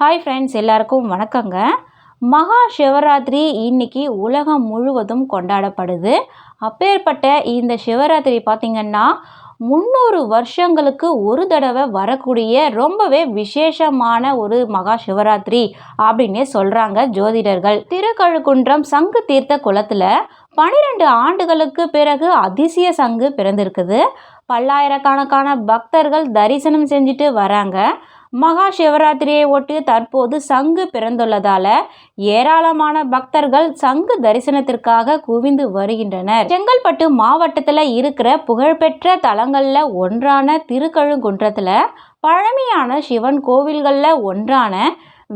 Hi friends எல்லாருக்கும் வணக்கங்க. மகா சிவராத்திரி இன்னைக்கு உலகம் முழுவதும் கொண்டாடப்படுது. அப்பேற்பட்ட இந்த சிவராத்திரி பார்த்திங்கன்னா முந்நூறு வருஷங்களுக்கு ஒரு தடவை வரக்கூடிய ரொம்பவே விசேஷமான ஒரு மகா சிவராத்திரி அப்படின்னே சொல்கிறாங்க ஜோதிடர்கள். திருக்கழுக்குன்றம் சங்கு தீர்த்த குளத்தில் பனிரெண்டு ஆண்டுகளுக்கு பிறகு அதிசய சங்கு பிறந்திருக்குது. பல்லாயிரக்கணக்கான பக்தர்கள் தரிசனம் செஞ்சுட்டு வராங்க. மகா சிவராத்திரியை ஒட்டி தற்போது சங்கு பிறந்துள்ளதால ஏராளமான பக்தர்கள் சங்கு தரிசனத்திற்காக குவிந்து வருகின்றனர். செங்கல்பட்டு மாவட்டத்தில் இருக்கிற புகழ்பெற்ற தலங்களில் ஒன்றான திருக்கழுங்குன்றத்தில் பழமையான சிவன் கோவில்களில் ஒன்றான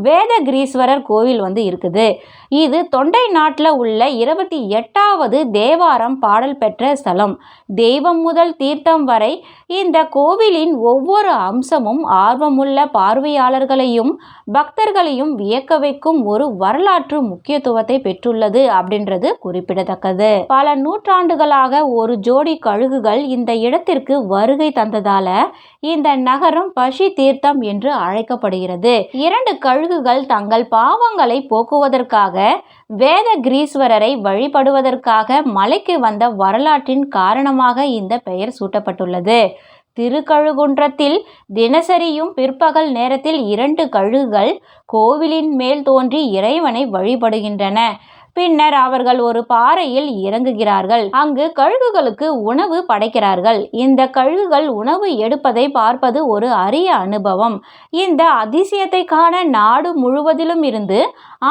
வேதகிரீஸ்வரர் கோவில் வந்து இருக்குது. இது தொண்டை நாட்டில் உள்ள இருபத்தி எட்டாவது தேவாரம் பாடல் பெற்ற ஸ்தலம். தெய்வம் முதல் தீர்த்தம் வரை இந்த கோவிலின் ஒவ்வொரு அம்சமும் ஆர்வமுள்ள பார்வையாளர்களையும் பக்தர்களையும் வியக்க வைக்கும் ஒரு வரலாற்று முக்கியத்துவத்தை பெற்றுள்ளது அப்படின்றது குறிப்பிடத்தக்கது. பல நூற்றாண்டுகளாக ஒரு ஜோடி கழுகுகள் இந்த இடத்திற்கு வருகை தந்ததால இந்த நகரம் பசி தீர்த்தம் என்று அழைக்கப்படுகிறது. இரண்டு கழுகுகள் தங்கள் பாவங்களை போக்குவதற்காக வேத கிரீஸ்வரரை வழிபடுவதற்காக மலைக்கு வந்த வரலாற்றின் காரணமாக இந்த பெயர் சூட்டப்பட்டுள்ளது. திருக்கழுகுன்றத்தில் தினசரியும் பிற்பகல் நேரத்தில் இரண்டு கழுகுகள் கோவிலின் மேல் தோன்றி இறைவனை வழிபடுகின்றன. பின்னர் அவர்கள் ஒரு பாறையில் இறங்குகிறார்கள். அங்கு கழுகுகளுக்கு உணவு படைக்கிறார்கள். இந்த கழுகுகள் உணவு எடுப்பதை பார்ப்பது ஒரு அரிய அனுபவம். இந்த அதிசயத்தை காண நாடு முழுவதிலும் இருந்து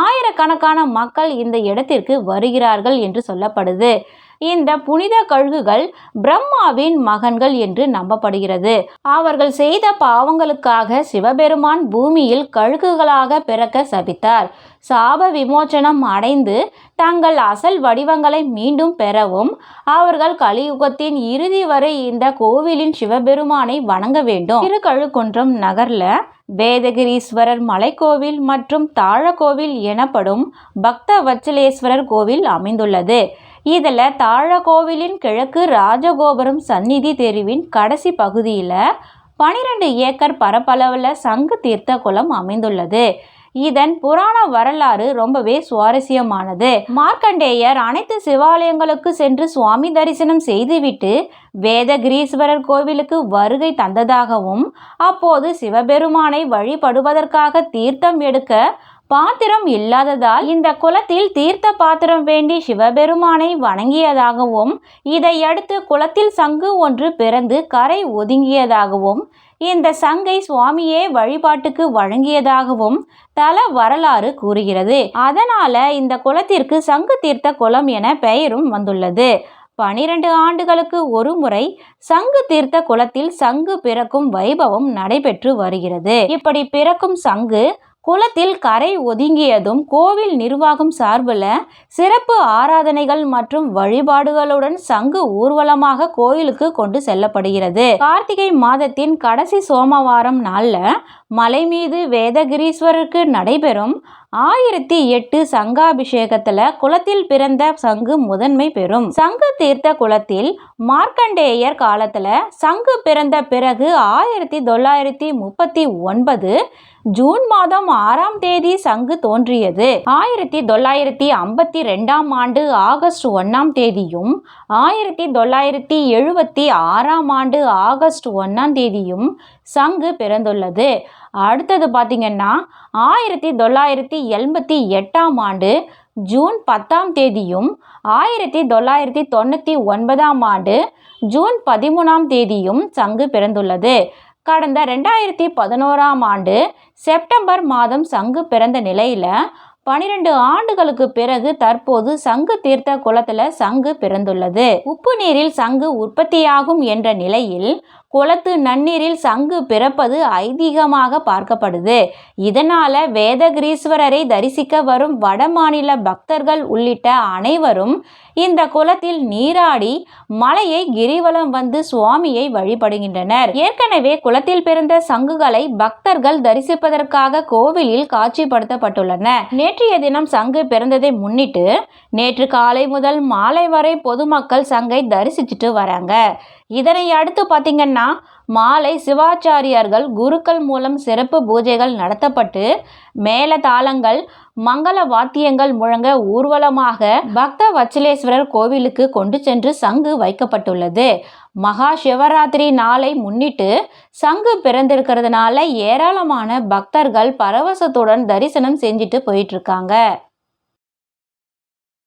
ஆயிரக்கணக்கான மக்கள் இந்த இடத்திற்கு வருகிறார்கள் என்று சொல்லப்படுது. இந்த புனித கழுகுகள் பிரம்மாவின் மகன்கள் என்று நம்பப்படுகிறது. அவர்கள் செய்த பாவங்களுக்காக சிவபெருமான் பூமியில் கழுகுகளாக பிறக்க சபித்தார். சாப விமோச்சனம் அடைந்து தங்கள் அசல் வடிவங்களை மீண்டும் பெறவும் அவர்கள் கலியுகத்தின் இறுதி வரை இந்த கோவிலின் சிவபெருமானை வணங்க வேண்டும். திருக்கழுக்குன்றம் நகர்ல வேதகிரீஸ்வரர் மலைக்கோவில் மற்றும் தாழக்கோவில் எனப்படும் பக்த வச்சலேஸ்வரர் கோவில் அமைந்துள்ளது. இதில் தாழக்கோவிலின் கிழக்கு ராஜகோபுரம் சந்நிதி தெருவின் கடைசி பகுதியில் பனிரெண்டு ஏக்கர் பரப்பளவில் சங்கு தீர்த்த குளம் அமைந்துள்ளது. இதன் புராண வரலாறு ரொம்பவே சுவாரஸ்யமானது. மார்க்கண்டேயர் அனைத்து சிவாலயங்களுக்கு சென்று சுவாமி தரிசனம் செய்துவிட்டு வேதகிரீஸ்வரர் கோவிலுக்கு வருகை தந்ததாகவும் அப்போது சிவபெருமானை வழிபடுவதற்காக தீர்த்தம் எடுக்க பாத்திரம் இல்லாததால் இந்த குளத்தில் தீர்த்த பாத்திரம் வேண்டி சிவபெருமானை வணங்கியதாகவும் இதையடுத்து குளத்தில் சங்கு ஒன்று பிறந்து கரை ஒதுங்கியதாகவும் இந்த சங்கை சுவாமியே வழிபாட்டுக்கு வழங்கியதாகவும் தல வரலாறு கூறுகிறது. அதனால இந்த குளத்திற்கு சங்கு தீர்த்த குளம் என பெயரும் வந்துள்ளது. பனிரெண்டு ஆண்டுகளுக்கு ஒரு முறை சங்கு தீர்த்த குளத்தில் சங்கு பிறக்கும் வைபவம் நடைபெற்று வருகிறது. இப்படி பிறக்கும் சங்கு குளத்தில் கரை ஒதுங்கியதும் கோவில் நிர்வாகம் சார்பில் சிறப்பு ஆராதனைகள் மற்றும் வழிபாடுகளுடன் சங்கு ஊர்வலமாக கோயிலுக்கு கொண்டு செல்லப்படுகிறது. கார்த்திகை மாதத்தின் கடைசி சோமவாரம் நாளில் மலை மீது வேதகிரீஸ்வரருக்கு நடைபெறும் ஆயிரத்தி எட்டு சங்காபிஷேகத்துல குளத்தில் பிறந்த சங்கு முதன்மை பெறும். சங்கு தீர்த்த குளத்தில் மார்க்கண்டேயர் காலத்துல சங்கு பிறந்த பிறகு ஆயிரத்தி தொள்ளாயிரத்தி முப்பத்தி ஒன்பது ஜூன் மாதம் ஆறாம் தேதி சங்கு தோன்றியது. ஆயிரத்தி தொள்ளாயிரத்தி ஐம்பத்தி ரெண்டாம் ஆண்டு ஆகஸ்ட் ஒன்னாம் தேதியும் ஆயிரத்தி தொள்ளாயிரத்தி எழுபத்தி ஆறாம் ஆண்டு ஆகஸ்ட் ஒன்னாம் தேதியும் சங்கு பிறந்துள்ளது. அடுத்தது பார்த்திங்கன்னா ஆயிரத்தி தொள்ளாயிரத்தி எண்பத்தி எட்டாம் ஆண்டு ஜூன் பத்தாம் தேதியும் ஆயிரத்தி தொள்ளாயிரத்தி தொண்ணூற்றி ஒன்பதாம் ஆண்டு ஜூன் பதிமூணாம் தேதியும் சங்கு பிறந்துள்ளது. கடந்த ரெண்டாயிரத்தி பதினோராம் ஆண்டு செப்டம்பர் மாதம் சங்கு பிறந்த நிலையில் பனிரெண்டு ஆண்டுகளுக்கு பிறகு தற்போது சங்கு தீர்த்த குளத்தில் சங்கு பிறந்துள்ளது. உப்பு நீரில் சங்கு உற்பத்தியாகும் என்ற நிலையில் குளத்து நன்னீரில் சங்கு பிறப்பது ஐதீகமாக பார்க்கப்படுது. இதனால வேதகிரீஸ்வரரை தரிசிக்க வரும் வட மாநில பக்தர்கள் உள்ளிட்ட அனைவரும் இந்த குளத்தில் நீராடி மலையை கிரிவலம் வந்து சுவாமியை வழிபடுகின்றனர். ஏற்கனவே குளத்தில் பிறந்த சங்குகளை பக்தர்கள் தரிசிப்பதற்காக கோவிலில் காட்சிப்படுத்தப்பட்டுள்ளன. நேற்றைய தினம் சங்கு பிறந்ததை முன்னிட்டு நேற்று காலை முதல் மாலை வரை பொதுமக்கள் சங்கை தரிசிச்சுட்டு வராங்க. இதனை அடுத்து பார்த்திங்கன்னா மாலை சிவாச்சாரியார்கள் குருக்கள் மூலம் சிறப்பு பூஜைகள் நடத்தப்பட்டு மேல தாளங்கள் மங்கள வாத்தியங்கள் முழங்க ஊர்வலமாக பக்த வச்சலேஸ்வரர் கோவிலுக்கு கொண்டு சென்று சங்கு வைக்கப்பட்டுள்ளது. மகா சிவராத்திரி நாளை முன்னிட்டு சங்கு பிறந்திருக்கிறதுனால ஏராளமான பக்தர்கள் பரவசத்துடன் தரிசனம் செஞ்சுட்டு போயிட்டு இருக்காங்க.